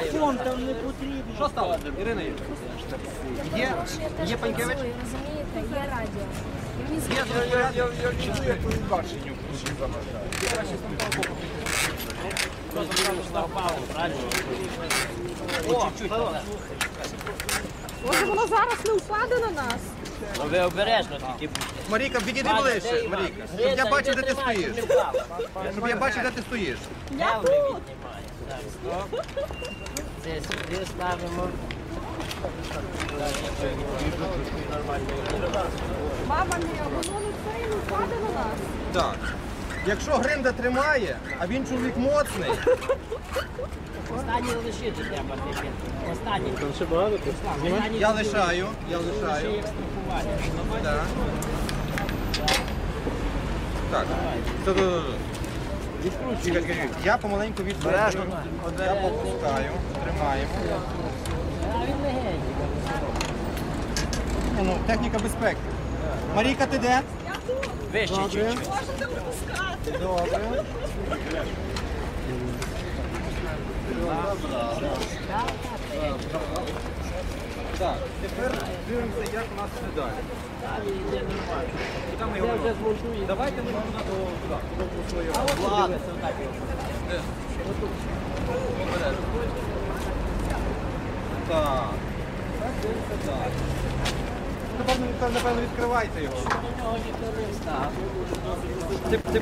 Фон там не потрібно. Що стало? Ірина є? Є? Є Панькевич? Розумієте, є радіо. Мені я, я, я, Чому я телебаченню включив О. Може воно зараз не впаде на нас? Ну, Ви обережно тільки будьте. Маріка, відійди ближче, де Маріка. Щоб я бачив, де ти стоїш. щоб я бачив, де ти стоїш. Я вже стоп. Це сюди ставимо. Мама мія, воно не це не впаде на нас. Так. Якщо гринда тримає, а він чоловік моцний, Останній лишити треба тепер. Останній. Там ще багато? я лишаю, я лишаю. як страхування. Так. Так. Я помаленьку відкручую. Я попускаю, тримаємо. Ні, Ну, техніка безпеки. Марійка, ти де? Вище чуть-чуть. Добре. Так, тепер дивимося, як у нас все далі. Ми його? Давайте ми його туди до. Ладно, це отак. Так. Так. Напевно, напевно, відкривайте його. Ти